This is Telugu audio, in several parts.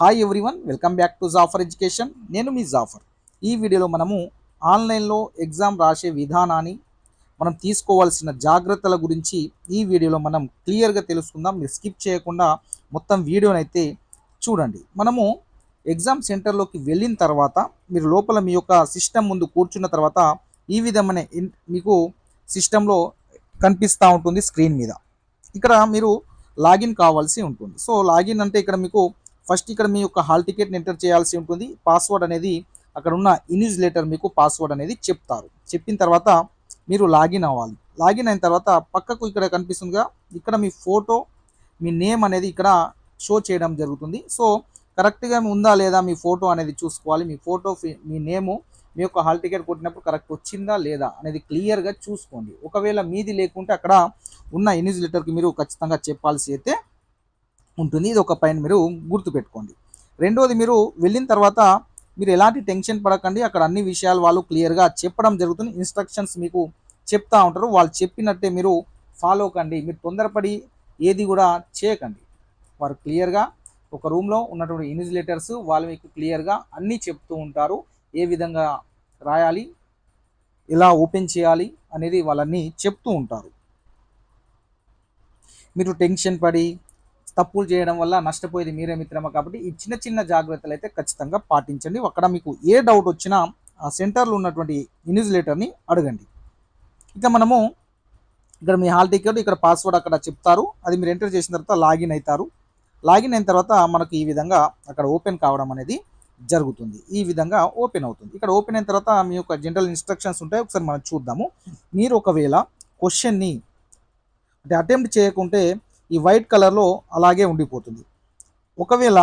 Hi everyone welcome back to Jafar education నేను మీ జాఫర్ ఈ వీడియోలో మనము ఆన్లైన్లో ఎగ్జామ్ రాసే విధానాన్ని మనం తీసుకోవాల్సిన జాగ్రత్తల గురించి ఈ వీడియోలో మనం క్లియర్గా తెలుసుకుందాం. మీరు స్కిప్ చేయకుండా మొత్తం వీడియోని అయితే చూడండి. మనము ఎగ్జామ్ సెంటర్లోకి వెళ్ళిన తర్వాత మీరు లోపల మీ యొక్క సిస్టమ్ ముందు కూర్చున్న తర్వాత ఈ విధమైన మీకు సిస్టంలో కనిపిస్తూ ఉంటుంది స్క్రీన్ మీద. ఇక్కడ మీరు లాగిన్ కావాల్సి ఉంటుంది. సో లాగిన్ అంటే ఇక్కడ మీకు ఫస్ట్ ఇక్కడ మీ యొక్క హాల్ టికెట్ని ఎంటర్ చేయాల్సి ఉంటుంది. పాస్వర్డ్ అనేది అక్కడ ఉన్న ఇన్యూజ్ లెటర్ మీకు పాస్వర్డ్ అనేది చెప్తారు. చెప్పిన తర్వాత మీరు లాగిన్ అవ్వాలి. లాగిన్ అయిన తర్వాత పక్కకు ఇక్కడ కనిపిస్తుందిగా ఇక్కడ మీ ఫోటో మీ నేమ్ అనేది ఇక్కడ షో చేయడం జరుగుతుంది. సో కరెక్ట్గా ఉందా లేదా మీ ఫోటో అనేది చూసుకోవాలి. మీ ఫోటో మీ నేము మీ యొక్క హాల్ టికెట్ కొట్టినప్పుడు కరెక్ట్ వచ్చిందా లేదా అనేది క్లియర్గా చూసుకోండి. ఒకవేళ మీది లేకుంటే అక్కడ ఉన్న ఇన్యూజ్ లెటర్కి మీరు ఖచ్చితంగా చెప్పాల్సి అయితే ఉంటుంది. ఇది ఒక పైన మీరు గుర్తుపెట్టుకోండి. రెండోది మీరు వెళ్ళిన తర్వాత మీరు ఎలాంటి టెన్షన్ పడకండి. అక్కడ అన్ని విషయాలు వాళ్ళు క్లియర్గా చెప్పడం జరుగుతుంది. ఇన్స్ట్రక్షన్స్ మీకు చెప్తూ ఉంటారు. వాళ్ళు చెప్పినట్టే మీరు ఫాలో కండి. మీరు తొందరపడి ఏది కూడా చేయకండి. వారు క్లియర్గా ఒక రూమ్లో ఉన్నటువంటి ఇన్విజిలేటర్స్ వాళ్ళు మీకు క్లియర్గా అన్నీ చెప్తూ ఉంటారు. ఏ విధంగా రాయాలి ఎలా ఓపెన్ చేయాలి అనేది వాళ్ళన్నీ చెప్తూ ఉంటారు. మీరు టెన్షన్ పడి తప్పులు చేయడం వల్ల నష్టపోయేది మీరే మిత్రమా? కాబట్టి ఈ చిన్న చిన్న జాగ్రత్తలు అయితే ఖచ్చితంగా పాటించండి. అక్కడ మీకు ఏ డౌట్ వచ్చినా ఆ సెంటర్లో ఉన్నటువంటి ఇన్విజిలేటర్ని అడగండి. ఇక మనము ఇక్కడ మీ హాల్ టికెట్ ఇక్కడ పాస్వర్డ్ అక్కడ చెప్తారు. అది మీరు ఎంటర్ చేసిన తర్వాత లాగిన్ అవుతారు. లాగిన్ అయిన తర్వాత మనకు ఈ విధంగా అక్కడ ఓపెన్ కావడం అనేది జరుగుతుంది. ఈ విధంగా ఓపెన్ అవుతుంది. ఇక్కడ ఓపెన్ అయిన తర్వాత మీ యొక్క జనరల్ ఇన్స్ట్రక్షన్స్ ఉంటాయి. ఒకసారి మనం చూద్దాము. మీరు ఒకవేళ క్వశ్చన్ని అంటే అటెంప్ట్ చేయకుంటే ఈ వైట్ కలర్లో అలాగే ఉండిపోతుంది. ఒకవేళ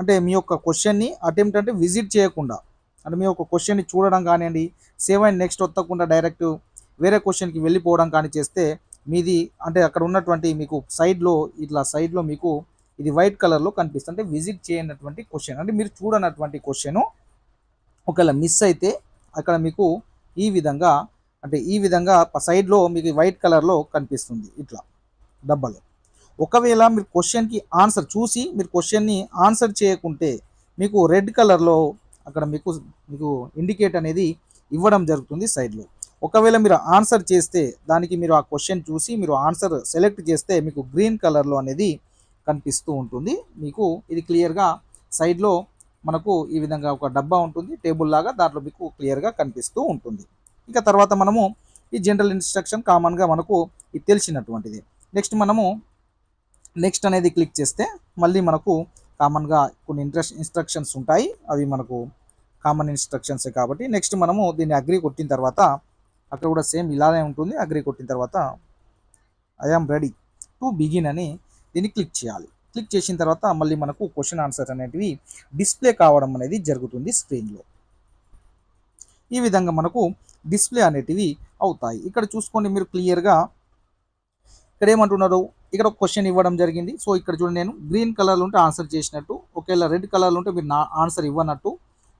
అంటే మీ యొక్క క్వశ్చన్ని అటెంప్ట్ అంటే విజిట్ చేయకుండా అంటే మీ యొక్క క్వశ్చన్ని చూడడం కానివ్వండి సేవ్ అండ్ నెక్స్ట్ వత్తకుండా డైరెక్ట్ వేరే క్వశ్చన్కి వెళ్ళిపోవడం కానీ చేస్తే మీది అంటే అక్కడ ఉన్నటువంటి మీకు సైడ్లో ఇట్లా సైడ్లో మీకు ఇది వైట్ కలర్లో కనిపిస్తుంది. అంటే విజిట్ చేయనటువంటి క్వశ్చన్. అంటే మీరు చూడనటువంటి క్వశ్చన్ ఒకవేళ మిస్ అయితే అక్కడ మీకు ఈ విధంగా అంటే ఈ విధంగా సైడ్లో మీకు వైట్ కలర్లో కనిపిస్తుంది ఇట్లా డబ్బాలో. ఒకవేళ మీరు క్వశ్చన్కి ఆన్సర్ చూసి మీరు క్వశ్చన్ని ఆన్సర్ చేయకుంటే మీకు రెడ్ కలర్లో అక్కడ మీకు మీకు ఇండికేట్ అనేది ఇవ్వడం జరుగుతుంది సైడ్లో ఒకవేళ మీరు ఆన్సర్ చేస్తే దానికి మీరు ఆ క్వశ్చన్ చూసి మీరు ఆన్సర్ సెలెక్ట్ చేస్తే మీకు గ్రీన్ కలర్లో అనేది కనిపిస్తూ ఉంటుంది. మీకు ఇది క్లియర్గా సైడ్లో మనకు ఈ విధంగా ఒక డబ్బా ఉంటుంది. టేబుల్ లాగా దాంట్లో మీకు క్లియర్గా కనిపిస్తూ ఉంటుంది. ఇంకా తర్వాత మనము ఈ జనరల్ ఇన్స్ట్రక్షన్ కామన్గా మనకు ఇది తెలిసినటువంటిది. నెక్స్ట్ మనము నెక్స్ట్ అనేది క్లిక్ చేస్తే మళ్ళీ మనకు కామన్గా కొన్ని ఇంట్రెస్ట్ ఇన్స్ట్రక్షన్స్ ఉంటాయి. అవి మనకు కామన్ ఇన్స్ట్రక్షన్సే కాబట్టి నెక్స్ట్ మనము దీన్ని అగ్రి కొట్టిన తర్వాత అక్కడ కూడా సేమ్ ఇలానే ఉంటుంది. అగ్రి కొట్టిన తర్వాత ఐఆమ్ రెడీ టు బిగిన్ అని దీన్ని క్లిక్ చేయాలి. క్లిక్ చేసిన తర్వాత మళ్ళీ మనకు క్వశ్చన్ ఆన్సర్ అనేటివి డిస్ప్లే కావడం అనేది జరుగుతుంది స్క్రీన్లో ఈ విధంగా మనకు డిస్ప్లే అనేటివి అవుతాయి. ఇక్కడ చూసుకోండి మీరు క్లియర్గా. ఇక్కడ ఏమంటున్నారు? ఇక్కడ ఒక క్వశ్చన్ ఇవ్వడం జరిగింది. సో ఇక్కడ చూడండి నేను గ్రీన్ కలర్లో ఉంటే ఆన్సర్ చేసినట్టు ఒకవేళ రెడ్ కలర్లో ఉంటే మీరు నా ఆన్సర్ ఇవ్వనట్టు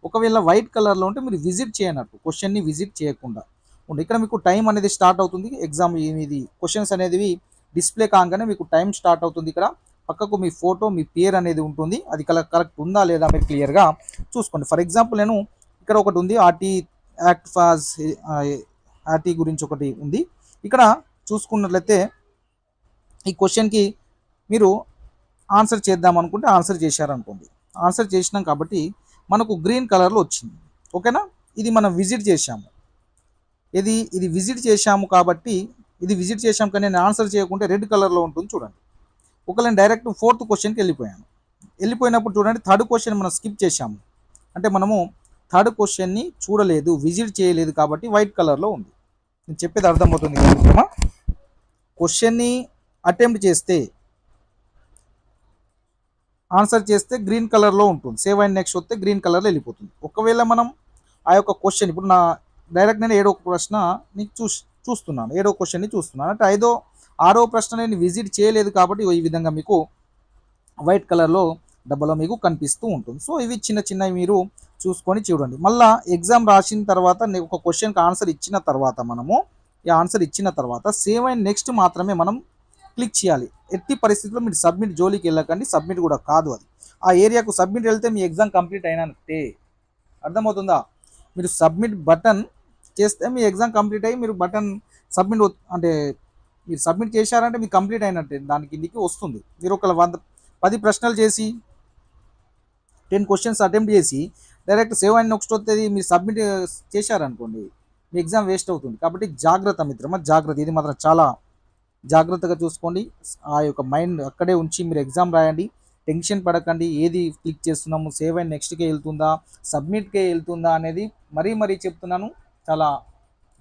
ఒకవేళ వైట్ కలర్లో ఉంటే మీరు విజిట్ చేయనట్టు క్వశ్చన్ని విజిట్ చేయకుండా. ఉండి ఇక్కడ మీకు టైం అనేది స్టార్ట్ అవుతుంది. ఎగ్జామ్ ఇది క్వశ్చన్స్ అనేది డిస్ప్లే కాగానే మీకు టైం స్టార్ట్ అవుతుంది ఇక్కడ. పక్కకు మీ ఫోటో మీ పేరు అనేది ఉంటుంది. అది కల కరెక్ట్ ఉందా లేదా మీరు క్లియర్గా చూసుకోండి. ఫర్ ఎగ్జాంపుల్ నేను ఇక్కడ ఒకటి ఉంది ఆర్టీ యాక్ట్ ఫాజ్ ఆర్టీ గురించి ఒకటి ఉంది. ఇక్కడ చూసుకున్నట్లయితే ఈ క్వశ్చన్కి మీరు ఆన్సర్ చేద్దాం అనుకుంటే ఆన్సర్ చేశారనుకోండి. ఆన్సర్ చేసినాం కాబట్టి మనకు గ్రీన్ కలర్లో వచ్చింది. ఓకేనా? ఇది మనం విజిట్ చేశాము. ఇది ఇది విజిట్ చేశాము కాబట్టి ఇది విజిట్ చేశాం కానీ నేను ఆన్సర్ చేయకుంటే రెడ్ కలర్లో ఉంటుంది చూడండి. ఒక నేను డైరెక్ట్ ఫోర్త్ క్వశ్చన్కి వెళ్ళిపోయాను. వెళ్ళిపోయినప్పుడు చూడండి థర్డ్ క్వశ్చన్ మనం స్కిప్ చేశాము. అంటే మనము థర్డ్ క్వశ్చన్ని చూడలేదు విజిట్ చేయలేదు కాబట్టి వైట్ కలర్లో ఉంది. నేను చెప్పేది అర్థమవుతుంది మిత్రమా క్వశ్చన్ని అటెంప్ట్ చేస్తే ఆన్సర్ చేస్తే గ్రీన్ కలర్లో ఉంటుంది. సేవ్ అండ్ నెక్స్ట్ వస్తే గ్రీన్ కలర్లో వెళ్ళిపోతుంది. ఒకవేళ మనం ఆ యొక్క క్వశ్చన్ ఇప్పుడు నా డైరెక్ట్ నేను ఏడో ప్రశ్న నీకు చూ చూస్తున్నాను. ఏడో క్వశ్చన్ని చూస్తున్నాను. అంటే ఐదో ఆరో ప్రశ్న నేను విజిట్ చేయలేదు కాబట్టి ఈ విధంగా మీకు వైట్ కలర్లో డబ్బాలో మీకు కనిపిస్తూ ఉంటుంది. సో ఇవి చిన్న చిన్నవి మీరు చూసుకొని చూడండి. మళ్ళీ ఎగ్జామ్ రాసిన తర్వాత ఒక క్వశ్చన్కి ఆన్సర్ ఇచ్చిన తర్వాత మనము ఈ ఆన్సర్ ఇచ్చిన తర్వాత సేవ్ అండ్ నెక్స్ట్ మాత్రమే మనం క్లిక్ చేయాలి. ఎట్టి పరిస్థితుల్లో మీరు సబ్మిట్ జోలికి వెళ్ళకండి. సబ్మిట్ కూడా కాదు అది. ఆ ఏరియాకు సబ్మిట్ వెళ్తే మీ ఎగ్జామ్ కంప్లీట్ అయినట్టే. అర్థమవుతుందా? మీరు సబ్మిట్ బటన్ చేస్తే మీ ఎగ్జామ్ కంప్లీట్ అయ్యి మీరు బటన్ సబ్మిట్ అంటే మీరు సబ్మిట్ చేశారంటే మీకు కంప్లీట్ అయినట్టే. దాని కిందికి వస్తుంది. మీరు ఒక వంద పది ప్రశ్నలు చేసి టెన్ క్వశ్చన్స్ అటెంప్ట్ చేసి డైరెక్ట్ సేవ్ అండ్ నెక్స్ట్ వస్తుంది మీరు సబ్మిట్ చేశారనుకోండి మీ ఎగ్జామ్ వేస్ట్ అవుతుంది. కాబట్టి జాగ్రత్త మిత్రమా జాగ్రత్త. ఇది మాత్రం చాలా జాగ్రత్తగా చూసుకోండి. ఆ యొక్క మైండ్ అక్కడే ఉంచి మీరు ఎగ్జామ్ రాయండి. టెన్షన్ పడకండి. ఏది క్లిక్ చేస్తున్నాము సేవ్ అండ్ నెక్స్ట్కే వెళ్తుందా సబ్మిట్కే వెళ్తుందా అనేది మరీ మరీ చెప్తున్నాను. చాలా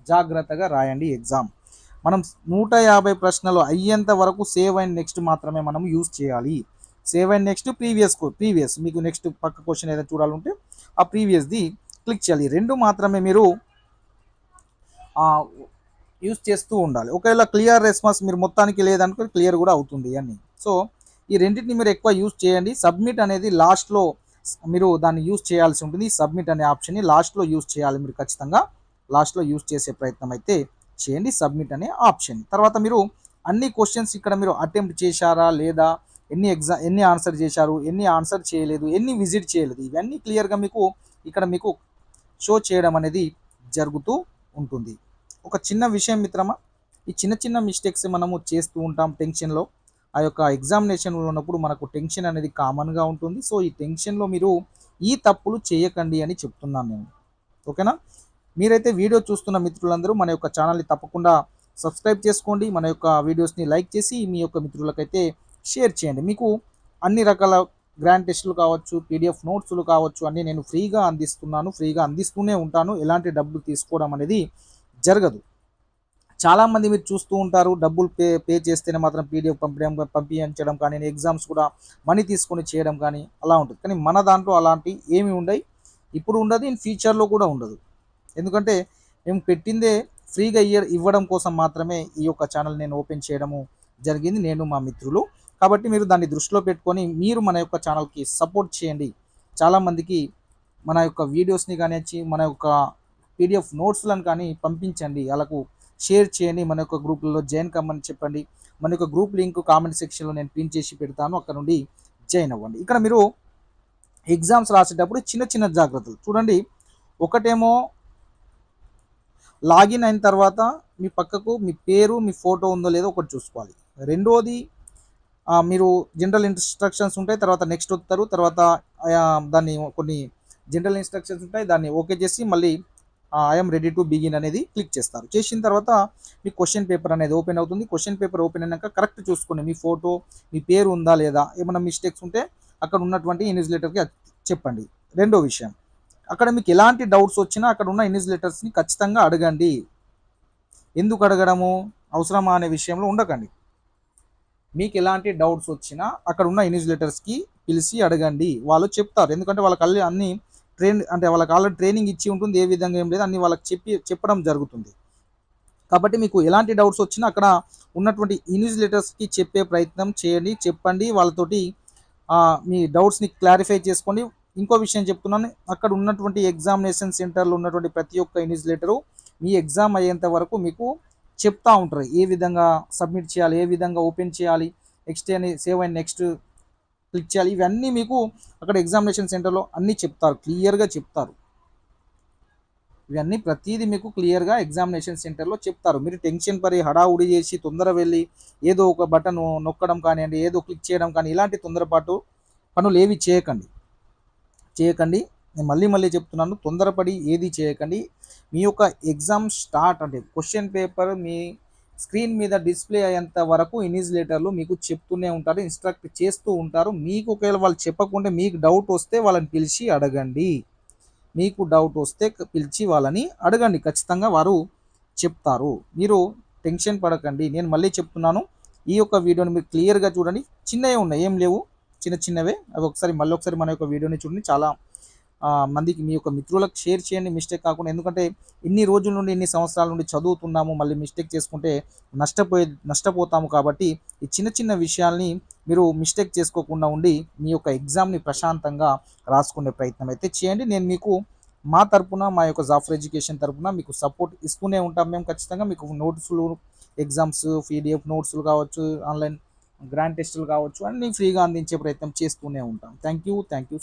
జాగ్రత్తగా రాయండి ఎగ్జామ్. మనం నూట యాభై ప్రశ్నలు అయ్యేంత వరకు సేవ్ అండ్ నెక్స్ట్ మాత్రమే మనం యూజ్ చేయాలి. Save and next previous previous. మీకు నెక్స్ట్ పక్క క్వశ్చన్ ఏదైనా చూడాలంటే ఆ ప్రీవియస్ది క్లిక్ చేయాలి. రెండు మాత్రమే మీరు యూస్ చేస్తూ ఉండాలి. ఒకవేళ క్లియర్ రెస్పాన్స్ మీరు మొత్తానికి లేదనుకో క్లియర్ కూడా అవుతుంది అని సో ఈ రెండింటిని మీరు ఎక్కువ యూస్ చేయండి. సబ్మిట్ అనేది లాస్ట్లో మీరు దాన్ని యూస్ చేయాల్సి ఉంటుంది. సబ్మిట్ అనే ఆప్షన్ని లాస్ట్లో యూస్ చేయాలి మీరు ఖచ్చితంగా. లాస్ట్లో యూస్ చేసే ప్రయత్నం అయితే చేయండి సబ్మిట్ అనే ఆప్షన్. తర్వాత మీరు అన్ని క్వశ్చన్స్ ఇక్కడ మీరు అటెంప్ట్ చేశారా లేదా ఎన్ని ఎగ్జామ్ ఎన్ని ఆన్సర్ చేశారు ఎన్ని ఆన్సర్ చేయలేదు ఎన్ని విజిట్ చేయలేదు ఇవన్నీ క్లియర్గా మీకు ఇక్కడ మీకు షో చేయడం అనేది జరుగుతూ ఉంటుంది. ఒక చిన్న విషయం మిత్రమా? ఈ చిన్న చిన్న మిస్టేక్స్ మనము చేస్తూ ఉంటాం టెన్షన్లో ఆ యొక్క ఎగ్జామినేషన్లో ఉన్నప్పుడు మనకు టెన్షన్ అనేది కామన్గా ఉంటుంది. సో ఈ టెన్షన్లో మీరు ఈ తప్పులు చేయకండి అని చెప్తున్నాను నేను. ఓకేనా? మీరైతే వీడియో చూస్తున్న మిత్రులందరూ మన యొక్క ఛానల్ని తప్పకుండా సబ్స్క్రైబ్ చేసుకోండి. మన యొక్క వీడియోస్ని లైక్ చేసి మీ యొక్క మిత్రులకైతే షేర్ చేయండి. మీకు అన్ని రకాల గ్రాండ్ టెస్టులు కావచ్చు పీడిఎఫ్ నోట్స్లు కావచ్చు అన్నీ నేను ఫ్రీగా అందిస్తున్నాను ఫ్రీగా అందిస్తూనే ఉంటాను. ఎలాంటి డబ్బులు తీసుకోవడం అనేది జరగదు. చాలామంది మీరు చూస్తూ ఉంటారు డబ్బులు పే పే చేస్తేనే మాత్రం పీడిఎఫ్ పంపించడం పంపించడం కానీ ఎగ్జామ్స్ కూడా మనీ తీసుకొని చేయడం కానీ అలా ఉంటుంది. కానీ మన దాంట్లో అలాంటి ఏమి ఉండవు ఇప్పుడు ఉండదు ఇన్ ఫ్యూచర్లో కూడా ఉండదు. ఎందుకంటే మేము పెట్టిందే ఫ్రీగా ఇయర్ ఇవ్వడం కోసం మాత్రమే ఈ యొక్క ఛానల్ నేను ఓపెన్ చేయడము జరిగింది నేను మా మిత్రులు. కాబట్టి మీరు దాన్ని దృష్టిలో పెట్టుకొని మీరు మన యొక్క ఛానల్కి సపోర్ట్ చేయండి. చాలామందికి మన యొక్క వీడియోస్ని కానిచ్చి మన యొక్క పీడిఎఫ్ నోట్స్లను కానీ పంపించండి. వాళ్ళకు షేర్ చేయండి. మన యొక్క గ్రూప్లలో జాయిన్ కమ్మని చెప్పండి. మన యొక్క గ్రూప్ లింక్ కామెంట్ సెక్షన్లో నేను పిన్ చేసి పెడతాను. అక్కడ నుండి జాయిన్ అవ్వండి. ఇక్కడ మీరు ఎగ్జామ్స్ రాసేటప్పుడు చిన్న చిన్న జాగ్రత్తలు. చూడండి. ఒకటేమో లాగిన్ అయిన తర్వాత మీ పక్కకు మీ పేరు మీ ఫోటో ఉందో లేదో ఒకటి చూసుకోవాలి. రెండోది మీరు జనరల్ ఇన్స్ట్రక్షన్స్ ఉంటాయి. తర్వాత నెక్స్ట్ వస్తారు తర్వాత దాన్ని కొన్ని జనరల్ ఇన్స్ట్రక్షన్స్ ఉంటాయి. దాన్ని ఓకే చేసి మళ్ళీ ఐఎమ్ రెడీ టు బిగిన్ అనేది క్లిక్ చేస్తారు. చేసిన తర్వాత మీ క్వశ్చన్ పేపర్ అనేది ఓపెన్ అవుతుంది. క్వశ్చన్ పేపర్ ఓపెన్ అయినాక కరెక్ట్ చూసుకోండి. మీ ఫోటో మీ పేరు ఉందా లేదా? ఏమైనా మిస్టేక్స్ ఉంటే అక్కడ ఉన్నటువంటి ఇన్విజిలేటర్కి చెప్పండి. రెండో విషయం అక్కడ మీకు ఎలాంటి డౌట్స్ వచ్చినా అక్కడ ఉన్న ఇన్విజిలేటర్స్ని ఖచ్చితంగా అడగండి. ఎందుకు అడగడము? అవసరమా అనే విషయంలో ఉండకండి. మీకు ఎలాంటి డౌట్స్ వచ్చినా అక్కడ ఉన్న ఇన్విజిలేటర్స్కి పిలిచి అడగండి. వాళ్ళు చెప్తారు. ఎందుకంటే వాళ్ళకి అల్లి అన్ని ట్రైన్ అంటే వాళ్ళకి ఆల్రెడీ ట్రైనింగ్ ఇచ్చి ఉంటుంది ఏ విధంగా ఏం లేదు అన్ని వాళ్ళకి చెప్పి చెప్పడం జరుగుతుంది. కాబట్టి మీకు ఎలాంటి డౌట్స్ వచ్చినా అక్కడ ఉన్నటువంటి ఇన్విజిలేటర్స్కి చెప్పే ప్రయత్నం చేయండి చెప్పండి. వాళ్ళతోటి మీ డౌట్స్ని క్లారిఫై చేసుకోండి. ఇంకో విషయం చెప్తున్నాను అక్కడ ఉన్నటువంటి ఎగ్జామినేషన్ సెంటర్లో ఉన్నటువంటి ప్రతి ఒక్క ఇన్విజిలేటరు మీ ఎగ్జామ్ అయ్యేంత వరకు మీకు చెప్తూ ఉంటారు. ఏ విధంగా సబ్మిట్ చేయాలి ఏ విధంగా ఓపెన్ చేయాలి నెక్స్ట్ అని సేవ్ అండ్ నెక్స్ట్ క్లిక్ చేయాలి. ఇవన్నీ మీకు అక్కడ ఎగ్జామినేషన్ సెంటర్లో అన్నీ చెప్తారు. క్లియర్గా చెప్తారు. ఇవన్నీ ప్రతిదీ మీకు క్లియర్గా ఎగ్జామినేషన్ సెంటర్లో చెప్తారు. మీరు టెన్షన్ పడి హడావుడి చేసి తొందర వెళ్ళి ఏదో ఒక బటన్ నొక్కడం కానివ్వండి ఏదో క్లిక్ చేయడం కానీ ఇలాంటి తొందరపాటు పనులు ఏవి చేయకండి. చేయకండి. నేను మళ్ళీ మళ్ళీ చెప్తున్నాను. తొందరపడి ఏది చేయకండి. మీ యొక్క ఎగ్జామ్ స్టార్ట్ అంటే క్వశ్చన్ పేపర్ మీ స్క్రీన్ మీద డిస్ప్లే అయ్యేంత వరకు ఇనిజిలేటర్లు మీకు చెప్తూనే ఉంటారు ఇన్స్ట్రక్ట్ చేస్తూ ఉంటారు. మీకు ఒకవేళ వాళ్ళు చెప్పకుంటే మీకు డౌట్ వస్తే వాళ్ళని పిలిచి అడగండి. మీకు డౌట్ వస్తే పిలిచి వాళ్ళని అడగండి. ఖచ్చితంగా వారు చెప్తారు. మీరు టెన్షన్ పడకండి. నేను మళ్ళీ చెప్తున్నాను. ఈ యొక్క వీడియోని మీరు క్లియర్గా చూడండి. చిన్నవి ఉన్నాయి. ఏం లేవు. చిన్న చిన్నవే. అవి ఒకసారి మళ్ళీ ఒకసారి మన యొక్క వీడియోని చూడండి. చాలా మందికి మీ యొక్క మిత్రులకు షేర్ చేయండి మిస్టేక్ కాకుండా. ఎందుకంటే ఇన్ని రోజుల నుండి ఇన్ని సంవత్సరాల నుండి చదువుతున్నాము మళ్ళీ మిస్టేక్ చేసుకుంటే నష్టపోయే నష్టపోతాము కాబట్టి ఈ చిన్న చిన్న విషయాల్ని మీరు మిస్టేక్ చేసుకోకుండా ఉండి మీ యొక్క ఎగ్జామ్ని ప్రశాంతంగా రాసుకునే ప్రయత్నం అయితే చేయండి. నేను మీకు మా తరపున మా యొక్క జాఫర్ ఎడ్యుకేషన్ తరపున మీకు సపోర్ట్ ఇస్తూనే ఉంటాం. మేము ఖచ్చితంగా మీకు నోట్స్లు ఎగ్జామ్స్ పీడిఎఫ్ నోట్స్లు కావచ్చు ఆన్లైన్ గ్రాండ్ టెస్టులు కావచ్చు అన్నీ ఫ్రీగా అందించే ప్రయత్నం చేస్తూనే ఉంటాం. Thank you thank you